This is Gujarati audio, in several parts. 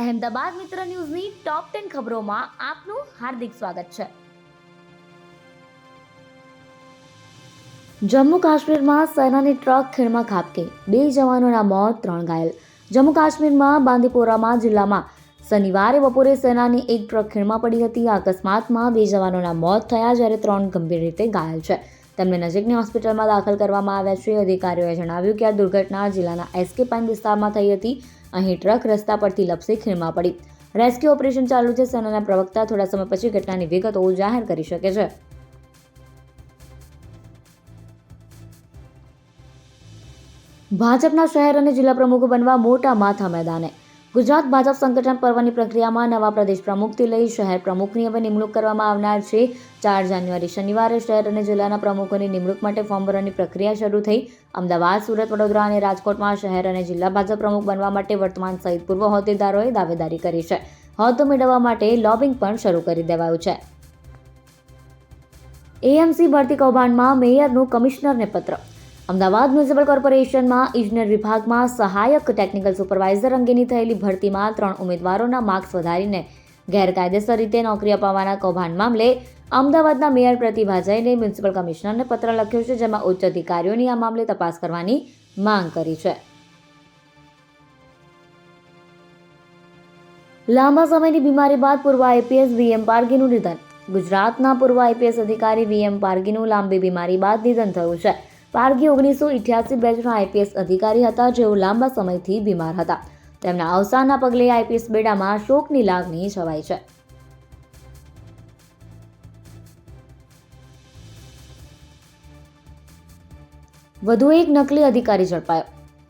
અહેમદાબાદ મિત્ર ન્યૂઝની ટોપ ટેન ખબરોમાં આપનું હાર્દિક સ્વાગત છે. જમ્મુ કાશ્મીરમાં સેનાની ટ્રક ખીણમાં ખાબકી. બે જવાનોના મોત, ત્રણ ઘાયલ. જમ્મુ કાશ્મીરમાં બાંદીપોરામાં જિલ્લામાં શનિવારે બપોરે સેનાની એક ટ્રક ખીણમાં પડી હતી. આ અકસ્માતમાં બે જવાનોના મોત થયા જ્યારે ત્રણ ગંભીર રીતે ઘાયલ છે. તેમને નજીકની હોસ્પિટલમાં દાખલ કરવામાં આવ્યા છે. અધિકારીઓએ જણાવ્યું કે આ દુર્ઘટના જિલ્લાના એસકે પાઇન વિસ્તારમાં થઈ હતી. અહીં ટ્રક રસ્તા પરથી લપસી ખીણમાં પડી. રેસ્ક્યુ ઓપરેશન ચાલુ છે. સેનાના પ્રવક્તા થોડા સમય પછી ઘટનાની વિગતો જાહેર કરી શકે છે. ભાજપના શહેર અને જિલ્લા પ્રમુખ બનવા મોટા માથા મેદાને ગુજરાત ભાજપ સંગઠન પર્વની પ્રક્રિયામાં નવા પ્રદેશ પ્રમુખથી લઈ શહેર પ્રમુખની હવે નિમણૂક કરવામાં આવનાર છે. ચાર જાન્યુઆરી શનિવારે શહેર અને જિલ્લાના પ્રમુખોની નિમણૂક માટે ફોર્મ ભરવાની પ્રક્રિયા શરૂ થઈ. અમદાવાદ, સુરત, વડોદરા અને રાજકોટમાં શહેર અને જિલ્લા ભાજપ પ્રમુખ બનવા માટે વર્તમાન સહિત પૂર્વ હોદ્દેદારોએ દાવેદારી કરી છે. હોદ્દો મેળવવા માટે લોબિંગ પણ શરૂ કરી દેવાયું છે. એએમસી ભરતી કૌભાંડમાં મેયરનું કમિશનરને પત્ર અમદાવાદ મ્યુનિસિપલ કોર્પોરેશનમાં ઇજનેર વિભાગમાં સહાયક ટેકનિકલ સુપરવાઇઝર અંગેની થયેલી ભરતીમાં ત્રણ ઉમેદવારોના માર્ક્સ વધારીને ગેરકાયદેસર રીતે નોકરી અપાવવાના કૌભાંડ મામલે અમદાવાદના મેયર પ્રતિભા જૈને મ્યુનિસિપલ કમિશનરને પત્ર લખ્યો છે, જેમાં ઉચ્ચ અધિકારીઓની આ મામલે તપાસ કરવાની માંગ કરી છે. લાંબા સમયની બીમારી બાદ પૂર્વ આઈપીએસ વીએમ પારગીનું નિધન. ગુજરાતના પૂર્વ આઈપીએસ અધિકારી વીએમ પારગીનું લાંબી બીમારી બાદ નિધન થયું છે. પારગી ઓગણીસો ઇઠ્યાસી બેચના આઈપીએસ અધિકારી હતા, જેઓ લાંબા સમયથી બીમાર હતા. તેમના અવસાનના પગલે આઈપીએસ બેડામાં શોકની લાગણી છવાઈ છે. વધુ એક નકલી અધિકારી ઝડપાયો.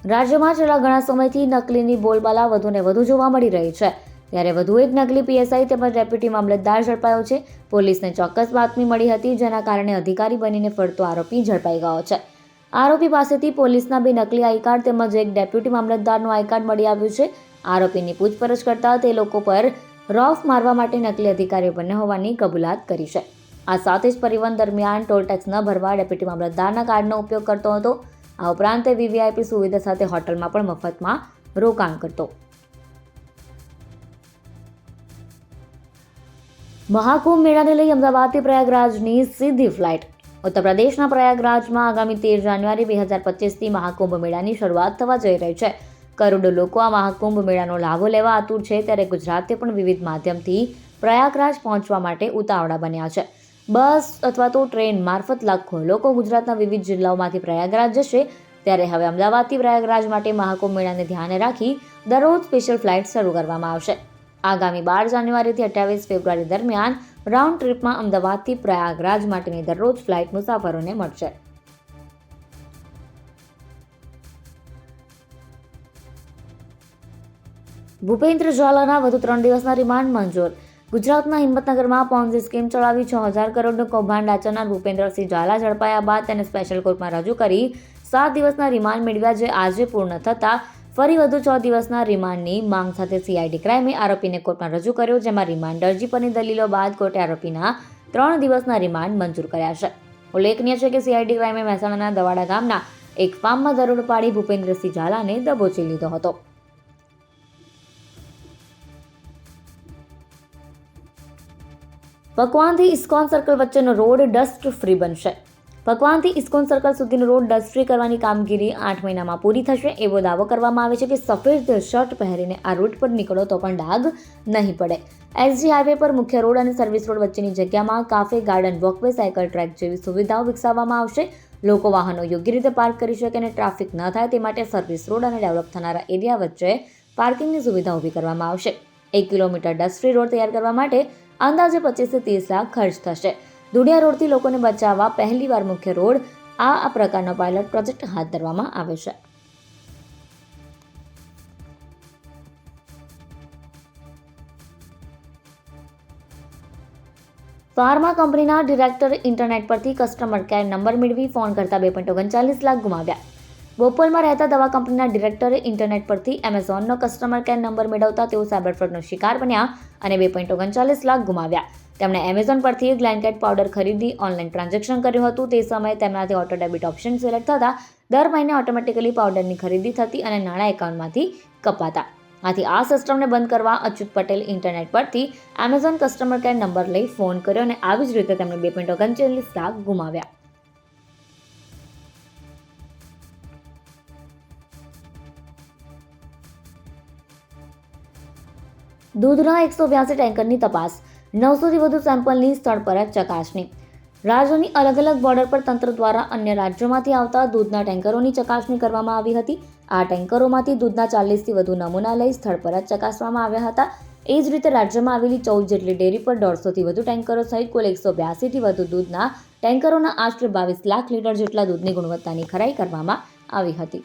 રાજ્યમાં છેલ્લા ઘણા સમયથી નકલીની બોલબાલા વધુને વધુ જોવા મળી રહી છે. ત્યારે વધુ એક નકલી પીએસઆઈ તેમજ ડેપ્યુટી મામલતદાર ઝડપાયો છે. પોલીસને ચોક્કસ બાતમી મળી હતી, જેના કારણે અધિકારી બનીને ફરતો આરોપી ઝડપાઈ ગયો છે. આરોપી પાસેથી પોલીસના બે નકલી આઈ કાર્ડ તેમજ એક ડેપ્યુટી મામલતદારનું આઈ કાર્ડ મળી આવ્યું છે. આરોપીની પૂછપરછ કરતા તે લોકો પર રોફ મારવા માટે નકલી અધિકારીઓ બન્યા હોવાની કબૂલાત કરી છે. આ સાથે જ પરિવહન દરમિયાન ટોલ ટેક્સ ન ભરવા ડેપ્યુટી મામલતદારના કાર્ડનો ઉપયોગ કરતો હતો. આ ઉપરાંત તે વીવીઆઈપી સુવિધા સાથે હોટલમાં પણ મફતમાં રોકાણ કરતો. મહાકુંભ મેળાને લઈ અમદાવાદથી પ્રયાગરાજની સીધી ફ્લાઇટ ઉત્તર પ્રદેશના પ્રયાગરાજમાં આગામી તેર જાન્યુઆરી બે હજાર પચીસથી મહાકુંભ મેળાની શરૂઆત થવા જઈ રહી છે. કરોડો લોકો આ મહાકુંભ મેળાનો લાભો લેવા આતુર છે ત્યારે ગુજરાતે પણ વિવિધ માધ્યમથી પ્રયાગરાજ પહોંચવા માટે ઉતાવળા બન્યા છે. બસ અથવા તો ટ્રેન મારફત લાખો લોકો ગુજરાતના વિવિધ જિલ્લાઓમાંથી પ્રયાગરાજ જશે ત્યારે હવે અમદાવાદથી પ્રયાગરાજ માટે મહાકુંભ મેળાને ધ્યાને રાખી દરરોજ સ્પેશિયલ ફ્લાઇટ શરૂ કરવામાં આવશે. આગામી બાર જાન્યુઆરીથી અઠ્યાવીસ ફેબ્રુઆરી દરમિયાન રાઉન્ડ ટ્રીપમાં અમદાવાદથી પ્રયાગરાજ માટેની દરરોજ ફ્લાઇટ મુસાફરોને મળશે. ભૂપેન્દ્ર ઝાલાના વધુ ત્રણ દિવસના રિમાન્ડ મંજૂર. ગુજરાતના હિંમતનગરમાં પોન્ઝી સ્કીમ ચલાવી છ હજાર કરોડનું કૌભાંડ આચરનાર ભૂપેન્દ્રસિંહ ઝાલા ઝડપાયા બાદ તેને સ્પેશિયલ કોર્ટમાં રજૂ કરી સાત દિવસના રિમાન્ડ મેળવ્યા જે આજે પૂર્ણ થતાં ફરી વધુ છ દિવસના રિમાન્ડની માંગ સાથે સીઆઈડી ક્રાઇમે આરોપીને કોર્ટમાં રજૂ કર્યો, જેમાં રિમાન્ડ અરજી પરની દલીલો બાદ કોર્ટે આરોપીના ત્રણ દિવસના રિમાન્ડ મંજૂર કર્યા છે. ઉલ્લેખનીય છે કે સીઆઈડી ક્રાઇમે મહેસાણાના દવાડા ગામના એક ફાર્મમાં દરોડ પાડી ભૂપેન્દ્રસિંહ ઝાલાને દબોચી લીધો હતો. પકવાનથી ઇસ્કોન સર્કલ વચ્ચેનો રોડ ડસ્ટ ફ્રી બનશે. પકવાનથી ઇસ્કોન સર્કલ સુધીનો રોડ ડસ્ટ ફ્રી કરવાની કામગીરી આઠ મહિનામાં પૂરી થશે. એવો દાવો કરવામાં આવે છે કે સફેદ શર્ટ પહેરીને આ રૂટ પર નીકળો તો પણ ડાઘ નહીં પડે. એસજી હાઈવે પર મુખ્ય રોડ અને સર્વિસ રોડ વચ્ચેની જગ્યામાં cafe, garden, walkway, cycle, track જેવી સુવિધાઓ વિકસાવવામાં આવશે. લોકો વાહનો યોગ્ય રીતે પાર્ક કરી શકે અને ટ્રાફિક ન થાય તે માટે સર્વિસ રોડ અને ડેવલપ થનારા એરિયા વચ્ચે પાર્કિંગની સુવિધા ઊભી કરવામાં આવશે. એક કિલોમીટર ડસ્ટ ફ્રી રોડ તૈયાર કરવા માટે અંદાજે પચીસથી ત્રીસ લાખ ખર્ચ થશે. દુડિયા રોડથી લોકોને બચાવવા પહેલીવાર મુખ્ય રોડ આ આ પ્રકારનો પાયલટ પ્રોજેક્ટ હાથ ધરવામાં આવે છે. ફાર્મા કંપનીના ડિરેક્ટર ઇન્ટરનેટ પરથી કસ્ટમર કેર નંબર મેળવી ફોન કરતા બે પોઈન્ટ ઓગણચાલીસ લાખ ગુમાવ્યા. બોપલમાં રહેતા દવા કંપનીના ડિરેક્ટરે ઇન્ટરનેટ પરથી એમેઝોનનો કસ્ટમર કેર નંબર મેળવતા તેઓ સાયબર ફ્રોડનો શિકાર બન્યા અને બે પોઈન્ટ ઓગણચાલીસ લાખ ગુમાવ્યા. તેમણે એમેઝોન પરથી ગ્લેન્કેટ પાવડર ખરીદી ઓનલાઈન ટ્રાન્ઝેક્શન કર્યું હતું. તે સમયે તેમનાથી ઓટો ડેબિટ ઓપ્શન સિલેક્ટ થતા દર મહિને ઓટોમેટિકલી પાવડરની ખરીદી થતી અને નાણાં એકાઉન્ટમાંથી કપાતા. આથી આ સિસ્ટમને બંધ કરવા અચ્યુત પટેલ ઇન્ટરનેટ પરથી એમેઝોન કસ્ટમર કેર નંબર લઈ ફોન કર્યો અને આવી જ રીતે તેમણે બે પોઈન્ટ ઓગણચાલીસ લાખ ગુમાવ્યા. દૂધના એકસો બ્યાસી ટેન્કરની તપાસ. નવસોથી વધુ સેમ્પલની સ્થળ પર જ ચકાસણી. રાજ્યોની અલગ અલગ બોર્ડર પર તંત્ર દ્વારા અન્ય રાજ્યોમાંથી આવતા દૂધના ટેન્કરોની ચકાસણી કરવામાં આવી હતી. આ ટેન્કરોમાંથી દૂધના ચાલીસથી વધુ નમૂના લઈ સ્થળ પર જ ચકાસવામાં આવ્યા હતા. એ જ રીતે રાજ્યમાં આવેલી ચૌદ જેટલી ડેરી પર દોઢસોથી વધુ ટેન્કરો સહિત કુલ એકસો બ્યાસીથી વધુ દૂધના ટેન્કરોના આશરે બાવીસ લાખ લીટર જેટલા દૂધની ગુણવત્તાની ખરાઈ કરવામાં આવી હતી.